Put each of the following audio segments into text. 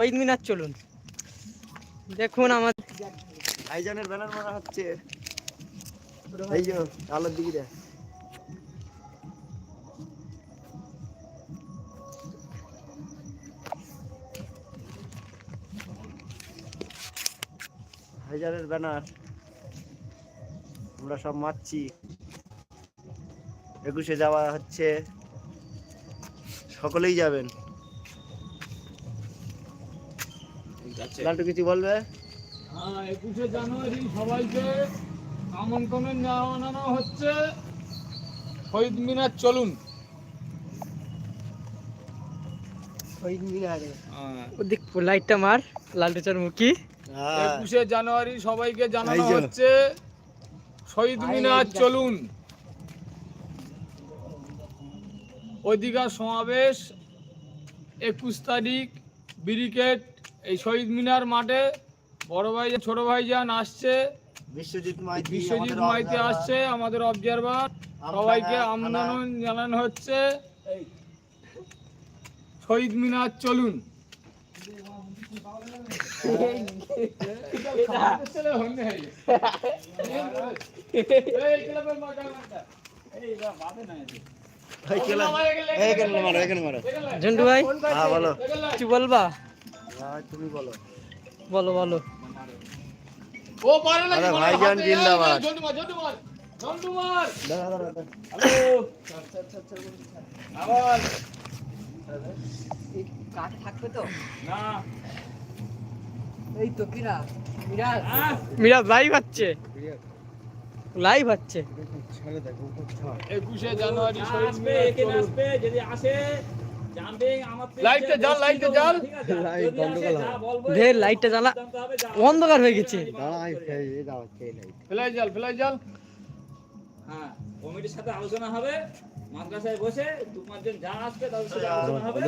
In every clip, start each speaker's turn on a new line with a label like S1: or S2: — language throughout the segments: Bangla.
S1: শহীদ মিনার চলুন। দেখুন আমার
S2: ভাইজানের ব্যানার মারা হচ্ছে। এই যে আলোর দিকে দেখ। ভাইজানের ব্যানার। আমরা সব মারছি। একুশে যাওয়া হচ্ছে। সকলেই যাবেন। লালটু কিছু বলবে?
S3: হ্যাঁ, একুশে জানুয়ারি সবাইকে আমন্ত্রণ জানানো হচ্ছে। শহীদ মিনার চলুন।
S2: শহীদ মিনারে?
S1: ওদিক লাইটটা মার লালটু মুখী।
S2: হ্যাঁ।
S3: একুশে জানুয়ারি সবাইকে জানানো হচ্ছে। শহীদ মিনার চলুন। অধিকার সমাবেশ একুশ তারিখ ব্রিকেট এই শহীদ মিনার মাঠে বড় ভাই ছোট ভাইজান আসছে।
S2: বিশ্বজিৎ মাইতি
S3: বিশ্বজিৎ মাইতি আসছে আমাদের অবজারভার সবাইকে আমন্ত্রণ জানানো হচ্ছে। শহীদ মিনার চলুন।
S2: এই কেলা এইখানে মারো এখানে মারো।
S1: ঝন্টু ভাই
S2: হ্যাঁ বলো।
S1: কিছু বলবা?
S2: তুমি বলো।
S1: বলো বলো।
S3: ও পারে না
S2: আরে ভাইজান জিন্দাবাদ।
S3: জন্টু মার জন্টু মার জন্টু মার।
S2: দাঁড়া দাঁড়া দাঁড়া।
S3: আবার।
S4: কাঠ থাকবে তো
S3: না।
S4: এই তো কিরা বিরাট।
S3: আহ,
S1: মিরাজ লাইভ হচ্ছে লাইভ হচ্ছে
S2: ছেড়ে দেখো উপর ছাড়।
S3: একুশে জানুয়ারি শহীদ মিনার চলুন লাইটটা জ্বাল লাইটটা জ্বাল
S2: লাইট
S1: লাইটটা জ্বালা অন্ধকার হয়ে গেছে
S2: দাঁড়া, এই ফেলে- এই দাও, খেয়ে নাও।
S3: ফেলাই জাল ফেলাই জাল
S5: হ্যাঁ কমিটির সাথে আলোচনা হবে মাদ্রাসায় বসে দু পাঁচজন যা আসবে তাদের সাথে আলোচনা হবে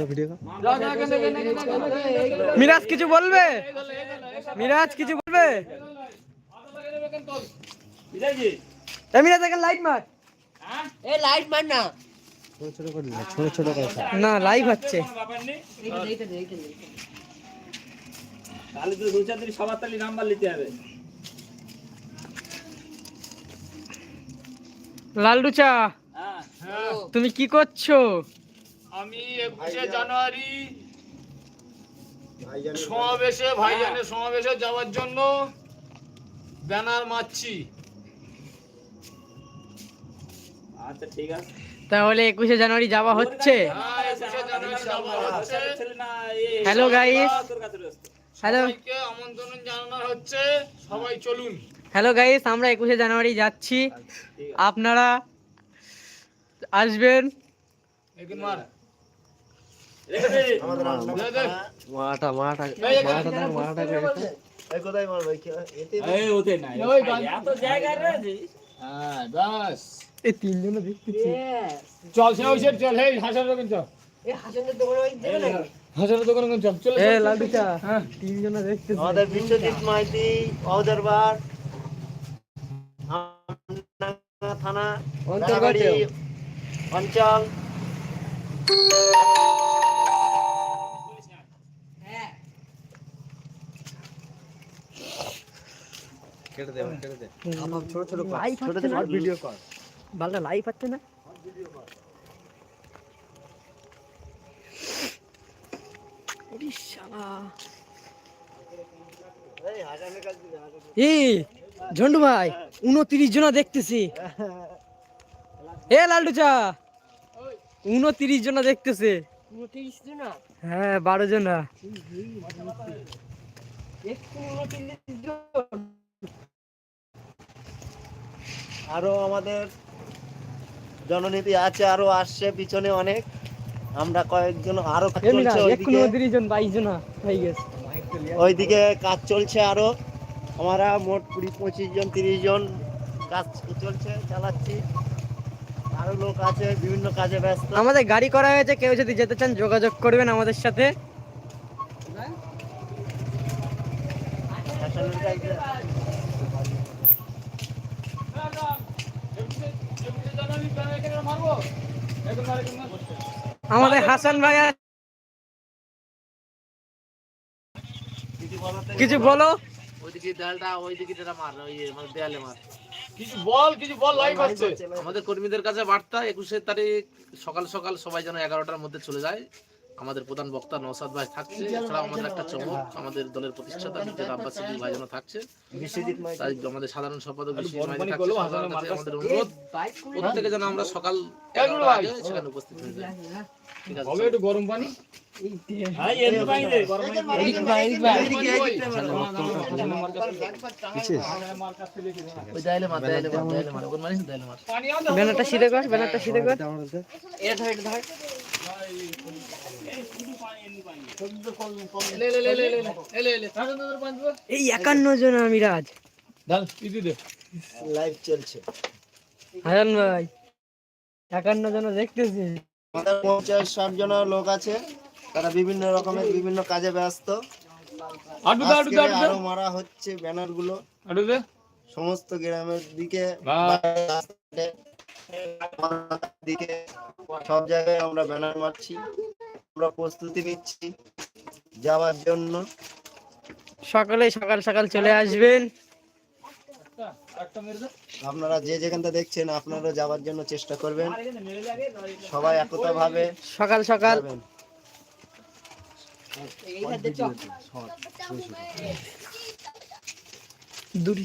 S5: মাদ্রাসায় বসে ওই দিকে কথা হবে।
S1: মিরাজ কিছু বলবে মিরাজ কিছু বলবে মিরাজ এখন লাইট মার
S5: হ্যাঁ
S4: এই লাইট মার না
S2: ছোট ছোট করে ছোট ছোট করে
S1: না লাইভ হচ্ছে।
S5: তাহলে তো চার দিন সবার তাহলে নাম্বার নিতে হবে। হ্যাঁ
S3: হ্যাঁ।
S1: তুমি কি করছ?
S3: আমি একুশে জানুয়ারি সমাবেশে ভাইজানের সমাবেশে যাওয়ার জন্য ব্যানার মারছি।
S5: আচ্ছা ঠিক আছে।
S1: তাহলে একুশে জানুয়ারি যাওয়া হচ্ছে?
S5: হ্যালো ব্যস্ত।
S1: হ্যালো।
S3: আমন্ত্রণ জানানো হচ্ছে। সবাই চলুন।
S1: হ্যালো গাইস আমরা একুশে জানুয়ারি যাচ্ছি। আপনারা আসবেন।
S2: মাটা মাটা মাটা মাটা করে রেখে। এই কোথায় মারবো? এই এতে
S5: এই ওতে নাই
S3: ওই
S5: এত জায়গায় রয়েছে
S3: হ্যাঁ বাস
S1: এই তিনজন দেখতেছি
S3: চল সে ওই চল হেই হাসার দোকান চল
S4: এই হাসনের দোকানে ওই দেবে নাকি
S3: হাসার দোকান চল চল
S1: এ লালডু চা তিনজন দেখতেছি
S2: আমাদের বিশ্বজিৎ মাইতি অবজারভার থানা
S1: অন্তর্গত।
S2: অঞ্চল কেটে দে কেটে দে।
S1: ছোট ছোট লাইভ
S2: ছোট ছোট
S1: না।
S2: ভিডিও কর।
S1: বালটা লাইভ না। ওরে শালা।
S2: এই
S1: ঝন্টু ভাই উনত্রিশ জনা দেখতেছি। এ লালটু চা উনত্রিশ জনা দেখতেছে।
S4: উনত্রিশ জন? না
S1: হ্যাঁ বারো জনা।
S4: একটু উনত্রিশ জন
S2: আরও আমাদের জননীতি আছে আরও আসছে পিছনে অনেক। আমরা কয়েকজন
S1: আরও
S2: ওইদিকে। কাজ চলছে আরও। আমরা মোট কুড়ি পঁচিশ জন তিরিশ জন কাজ চলছে চালাচ্ছি। আরও লোক আছে বিভিন্ন কাজে ব্যস্ত।
S1: আমাদের গাড়ি করা হয়েছে কেউ যদি যেতে চান যোগাযোগ করবেন আমাদের সাথে
S2: কাজে
S3: মারবো এখন মারে
S1: আমাদের হাসান ভাই কিছু বলো।
S6: ওইদিকে দেয়ালটা ওইদিকে যেটা মার ওই মানে দেয়ালে মার।
S3: কিছু বল কিছু বল লাইভ আসছে।
S6: আমাদের কর্মীদের কাছে বার্তা একুশে তারিখ সকাল সকাল সবাই যেন এগারোটার মধ্যে চলে যায়। আমাদের প্রধান বক্তা নৌসাদ ভাই থাকছে এছাড়াও আমাদের একটা চমক আমাদের দলের প্রতিষ্ঠাতা নিজের আব্বাস সিদ্দিক ভাই যেন থাকছে। তাই আমাদের সাধারণ সম্পাদক আমাদের অনুরোধ প্রত্যেকে যেন আমরা সকাল সেখানে উপস্থিত হয়ে যাই। ঠিক আছে।
S3: একটু গরম পানি।
S1: কর ব্যানারটা সিধে কর। এই একান্ন জন মিরাজ
S3: ডাল ইদি দে।
S2: লাইভ চলছে।
S1: হাজান ভাই একান্ন জন দেখতেছি।
S2: আমাদের পঞ্চাশ ষাট জন লোক আছে তারা বিভিন্ন রকমের বিভিন্ন কাজে ব্যস্ত। আরও মারা হচ্ছে
S3: ব্যানারগুলো
S2: সমস্ত গ্রামের দিকে দিকে সব জায়গায় আমরা ব্যানার মারছি। আমরা প্রস্তুতি নিচ্ছি যাওয়ার জন্য।
S1: সকালে সকাল সকাল চলে আসবেন।
S2: আপনারা যে যেখানটা দেখছেন আপনারা যাওয়ার জন্য চেষ্টা করবেন। সবাই একতা ভাবে
S1: সকাল। সকাল সর
S3: ধরে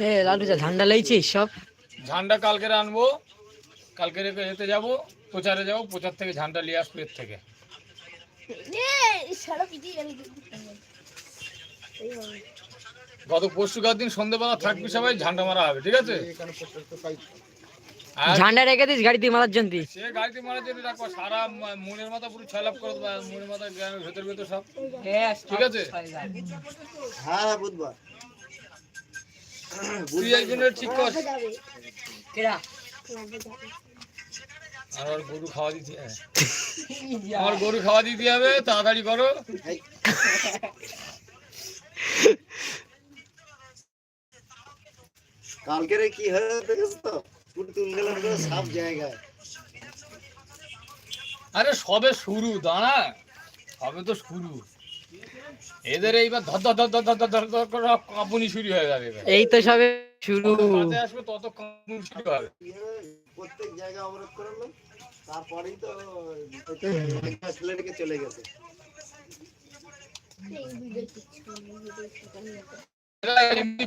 S1: এ যা ঝান্ডা লাইছিস সব?
S3: ঝান্ডা কালকে আনব কালকে যেতে যাব প্রচারে যাব প্রচার থেকে ঝান্ডা নিয়ে আসব এর থেকে। গত পরশু দিন সন্ধ্যেবেলা থাকবি সবাই ঝান্ডা মারা হবে ঠিক আছে?
S1: ঝান্ডা রেখে দিস গাড়িতে মারার জন্য
S3: সে গাড়িতে মারা জন্য রাখব সারা মনের মাথা পুরো ছয় লাভ করে দেবো মনের মাথা গ্রামের ভেতর ভেতর সব। ঠিক আছে?
S2: হ্যাঁ হ্যাঁ বুধবার।
S3: তুই একজনের ঠিক কর। আর ওর গরু খাওয়া দিতে হবে। আমার গরু খাওয়া দিতে হবে তাড়াতাড়ি করো।
S2: কালকে রে কি হয়ে দেখেছ তো? ফুট তুললাম তো সব জায়গায়।
S3: আরে সবে শুরু দাঁড়া। সবে তো শুরু। এদের এইবার ধর ধর ধর ধর ধর ধর করে কাঁপুনি শুরু হয়ে যাবে
S1: এই তো সবে শুরু।
S3: আসবে তত কাঁপুনি শুরু হবে।
S2: প্রত্যেক জায়গা অবরোধ করল তারপরেই তো ছেলেটিকে চলে গেছে।
S3: এরা এমনি